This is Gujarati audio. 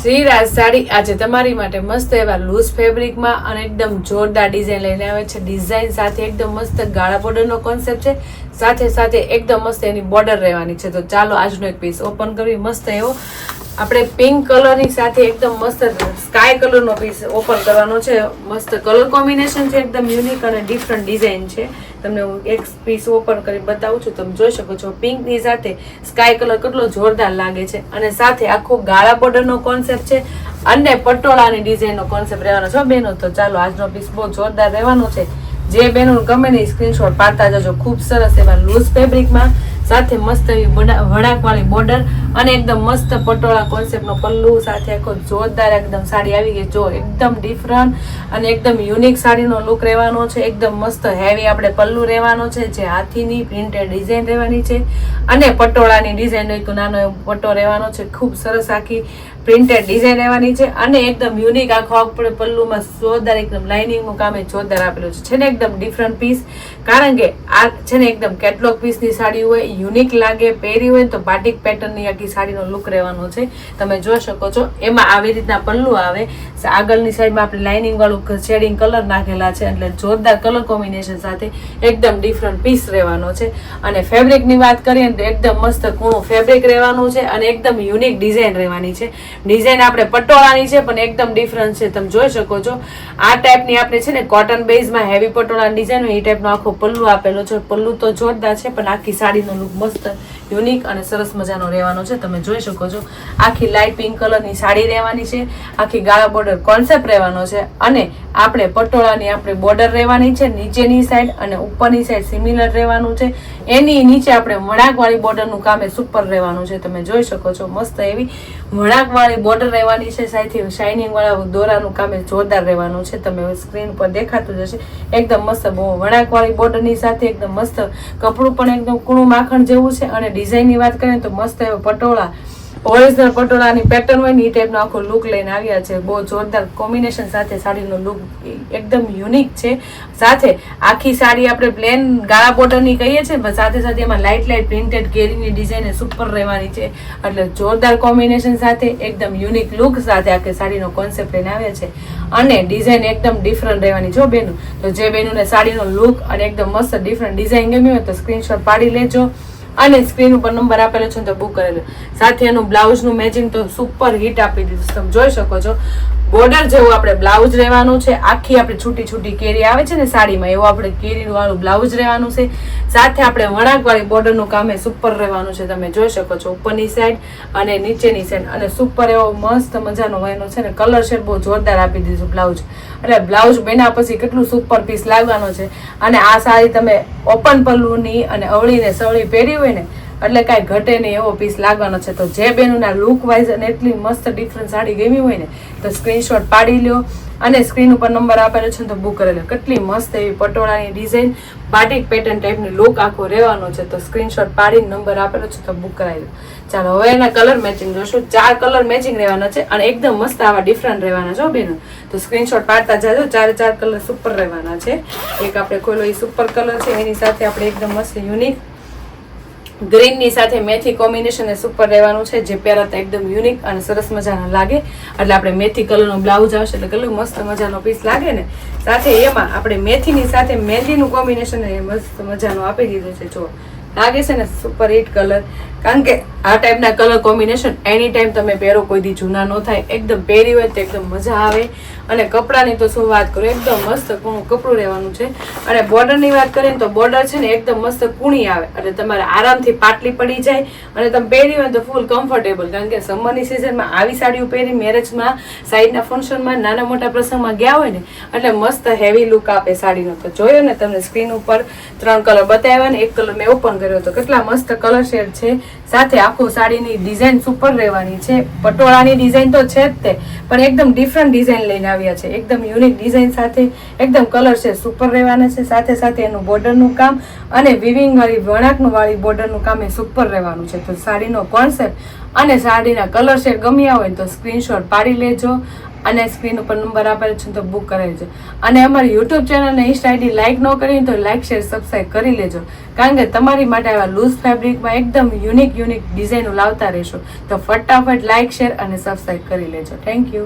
શ્રીરાજ સાડી આજે તમારી માટે મસ્ત એવા લૂઝ ફેબ્રિકમાં અને એકદમ જોરદાર ડિઝાઇન લઈને આવે છે. ડિઝાઇન સાથે એકદમ મસ્ત ગાળા બોર્ડરનો કોન્સેપ્ટ છે. સાથે સાથે એકદમ મસ્ત એની બોર્ડર રહેવાની છે. તો ચાલો આજનો એક પીસ ઓપન કરવી મસ્ત એવો આપણે પિંક કલરની સાથે એકદમ મસ્ત સ્કાય કલરનો પીસ ઓપન કરવાનો છે. મસ્ત કલર કોમ્બિનેશન છે, એકદમ યુનિક અને ડિફરન્ટ ડિઝાઇન છે. તમને હું એક પીસ ઓપન કરી બતાવું છું, તમે જોઈ શકો છો પિંકની સાથે સ્કાય કલર કેટલો જોરદાર લાગે છે. અને સાથે આખો ગાળા બોર્ડરનો કોન્સેપ્ટ છે અને પટોળાની ડિઝાઇનનો કોન્સેપ્ટ રહેવાનો છે. બહેનો, તો ચાલો આજનો પીસ બહુ જોરદાર રહેવાનો છે. જે બેનો ગમે ને સ્ક્રીનશોટ પાડતા જજો. ખૂબ સરસ એવા લૂઝ ફેબ્રિકમાં સાથે મસ્ત એવી વળાકવાળી બોર્ડર અને એકદમ મસ્ત પટોળા કોન્સેપ્ટનો પલ્લુ સાથે આખો જોરદાર એકદમ સાડી આવી ગઈ. જો એકદમ ડિફરન્ટ અને એકદમ યુનિક સાડીનો લુક રહેવાનો છે. એકદમ મસ્ત હેવી આપણે પલ્લુ રહેવાનો છે, જે હાથીની પ્રિન્ટેડ ડિઝાઇન રહેવાની છે. અને પટોળાની ડિઝાઇન હોય તો નાનો એવો પટ્ટો રહેવાનો છે. ખૂબ સરસ આખી પ્રિન્ટેડ ડિઝાઇન રહેવાની છે અને એકદમ યુનિક આખો આપણે પલ્લુમાં જોરદાર એકદમ લાઇનિંગનું કામ એ જોરદાર આપેલું છે. છે ને એકદમ ડિફરન્ટ પીસ કારણ કે આ છે ને એકદમ કેટલોગ પીસની સાડી હોય યુનિક લાગે, પહેરી હોય તો બાટિક પેટર્નની આખી સાડીનો લુક રહેવાનો છે. તમે જોઈ શકો છો, એમાં આવી રીતના પલ્લુ આવે. આગળની સાઈડમાં આપણે લાઇનિંગવાળું શેડિંગ કલર નાખેલા છે, એટલે જોરદાર કલર કોમ્બિનેશન સાથે એકદમ ડિફરન્ટ પીસ રહેવાનો છે. અને ફેબ્રિકની વાત કરીએ તો એકદમ મસ્ત કૂણું ફેબ્રિક રહેવાનું છે અને એકદમ યુનિક ડિઝાઇન રહેવાની છે. ડિઝાઇન આપણે પટોળાની છે, પણ એકદમ ડિફરન્સ છે. તમે જોઈ શકો છો. આ ટાઈપની આપણે છે ને કોટન બેઝમાં હેવી પટોળાની ડિઝાઇન હોય, એ ટાઈપનો આખો પલ્લુ આપેલો છે. પલ્લુ તો જોરદાર છે, પણ આખી સાડીનો લુક મસ્ત યુનિક અને સરસ મજાનો રહેવાનો છે. તમે જોઈ શકો છો. આખી લાઇટ પિંક કલરની સાડી રહેવાની છે. આખી ગાળા બોર્ડર કોન્સેપ્ટ રહેવાનો છે. અને આપણે પટોળાની આપણે બોર્ડર રહેવાની છે, નીચેની સાઈડ અને ઉપરની સાઈડ સિમિલર રહેવાનું છે. એની નીચે આપણે વણાકવાળી બોર્ડરનું કામ એ સુપર રહેવાનું છે. તમે જોઈ શકો છો, મસ્ત એવી વણાકવાળી બોર્ડર રહેવાની છે. સાથે શાઇનિંગવાળા દોરાનું કામ એ જોરદાર રહેવાનું છે. તમે સ્ક્રીન પર દેખાતું જ હશે. એકદમ મસ્ત બહુ વળાંકવાળી બોર્ડરની સાથે એકદમ મસ્ત કપડું પણ એકદમ કૂણું માખણ જેવું છે. અને ડિઝાઇનની વાત કરીએ તો મસ્ત એવો પટોળા ઓરિજિનલ પટોળાની પેટર્ન હોય ને એ ટાઈપનો આખો લુક લઈને આવ્યા છે. બહુ જોરદાર કોમ્બિનેશન સાથે સાડીનો લુક એકદમ યુનિક છે. સાથે આખી સાડી આપણે પ્લેન ગાળા બોર્ડરની કહીએ છીએ, પણ સાથે સાથે એમાં લાઇટ લાઇટ પ્રિન્ટેડ કેરીની ડિઝાઇન સુપર રહેવાની છે. એટલે જોરદાર કોમ્બિનેશન સાથે એકદમ યુનિક લુક સાથે આખી સાડીનો કોન્સેપ્ટ લઈને આવ્યા છે. અને ડિઝાઇન એકદમ ડિફરન્ટ રહેવાની જો બેનું. તો જે બેનુને સાડીનો લુક અને એકદમ મસ્ત ડિફરન્ટ ડિઝાઇન ગમી હોય તો સ્ક્રીનશોટ પાડી લેજો. અને સ્ક્રીન ઉપર નંબર આપેલો છે તો બુક કરેલો. સાથે એનું બ્લાઉઝનું મેચિંગ તો સુપર હિટ આપી દીધું તમે જોઈ શકો છો. બોર્ડર જેવું આપણે બ્લાઉઝ રહેવાનું છે. આખી આપણે છૂટી છૂટી કેરી આવે છે ને સાડીમાં, એવું આપણે કેરીવાળું બ્લાઉઝ રહેવાનું છે. સાથે આપણે વળાંકવાળી બોર્ડરનું કામ સુપર રહેવાનું છે. તમે જોઈ શકો છો ઉપરની સાઈડ અને નીચેની સાઈડ અને સુપર એવો મસ્ત મજાનો એનો છે ને કલર શેડ બહુ જોરદાર આપી દીધું બ્લાઉઝ. એટલે બ્લાઉઝ બન્યા પછી કેટલું સુપર પીસ લાગવાનો છે. અને આ સાડી તમે ઓપન પલ્લુની અને અવળીને સવળી પહેરી હોય ને એટલે કાંઈ ઘટે નહીં એવો પીસ લાગવાનો છે. તો જે બેનુંના લુક વાઇઝ અને એટલી મસ્ત ડિફરન્ટ સાડી ગમી હોય ને, તો સ્ક્રીનશોટ પાડી લ્યો. અને સ્ક્રીન ઉપર નંબર આપેલો છે તો બુક કરેલો કેટલી મસ્ત એવી પટોળાની ડિઝાઇન બાટિક પેટર્ન ટાઈપની લુક આખો રહેવાનો છે. તો સ્ક્રીનશોટ પાડીને નંબર આપેલો છે તો બુક કરાવી લો ચાલો, હવે એના કલર મેચિંગ જોશું. ચાર કલર મેચિંગ રહેવાના છે અને એકદમ મસ્ત આવા ડિફરન્ટ રહેવાના છો બેનો. તો સ્ક્રીનશોટ પાડતા જાજો. ચારે ચાર કલર સુપર રહેવાના છે. એક આપણે ખોલો એ સુપર કલર છે. એની સાથે આપણે એકદમ મસ્ત યુનિક ગ્રીનની સાથે મેથી કોમ્બિનેશન એ સુપર રહેવાનું છે, જે પહેરાતા એકદમ યુનિક અને સરસ મજાના લાગે. એટલે આપણે મેથી કલરનો બ્લાઉઝ આવશે, એટલે કલર મસ્ત મજાનો પીસ લાગે ને. સાથે એમાં આપણે મેથીની સાથે મહેંદીનું કોમ્બિનેશન એ મસ્ત મજાનું આપી દીધું છે જો લાગે છે ને સુપર હિટ કલર કારણ કે આ ટાઈપના કલર કોમ્બિનેશન એની ટાઈમ તમે પહેરો, કોઈ દી જૂના ન થાય, એકદમ પહેરી હોય તો એકદમ મજા આવે. અને કપડાની તો શું વાત કરું, એકદમ મસ્ત કૂણું કપડું રહેવાનું છે. અને બોર્ડરની વાત કરીએ તો બોર્ડર છે ને એકદમ મસ્ત કૂણી આવે. એટલે તમારે આરામથી પાટલી પડી જાય અને તમે પહેરી હોય તો ફૂલ કમ્ફર્ટેબલ કારણ કે સમરની સિઝનમાં આવી સાડીઓ પહેરી મેરેજમાં સાઈડના ફંક્શનમાં નાના મોટા પ્રસંગમાં ગયા હોય ને, એટલે મસ્ત હેવી લુક આપે સાડીનો. તો જોયો ને તમને સ્ક્રીન ઉપર ત્રણ કલર બતાવ્યા ને, એક કલર મેં ઓપન કર્યો તો કેટલા મસ્ત કલર શેડ છે. સાથે આખું સાડીની ડિઝાઇન સુપર રહેવાની છે. પટોળાની ડિઝાઇન તો છે જ તે, પણ એકદમ ડિફરન્ટ ડિઝાઇન લઈને આવ્યા છે. એકદમ યુનિક ડિઝાઇન સાથે, એકદમ કલર છે સુપર રહેવાના છે. સાથે સાથે એનું બોર્ડરનું કામ અને વિવિંગ વાળી વણાકનું વાળી બોર્ડરનું કામ એ સુપર રહેવાનું છે. તો સાડીનો કોન્સેપ્ટ અને સાડીના કલર શેડ ગમ્યા હોય તો સ્ક્રીનશોટ પાડી લેજો. અને સ્ક્રીન ઉપર નંબર આપેલો છે તો બુક કરાવી લેજો અને અમારી યુટ્યુબ ચેનલ અને ઇન્સ્ટા આઈડી લાઇક ન કરીને તો લાઇક શેર સબસ્ક્રાઈબ કરી લેજો. કારણ કે તમારી માટે આવા લૂઝ ફેબ્રિકમાં એકદમ યુનિક યુનિક ડિઝાઇનો લાવતા રહેશો. તો ફટાફટ લાઇક શેર અને સબસ્ક્રાઈબ કરી લેજો. Thank you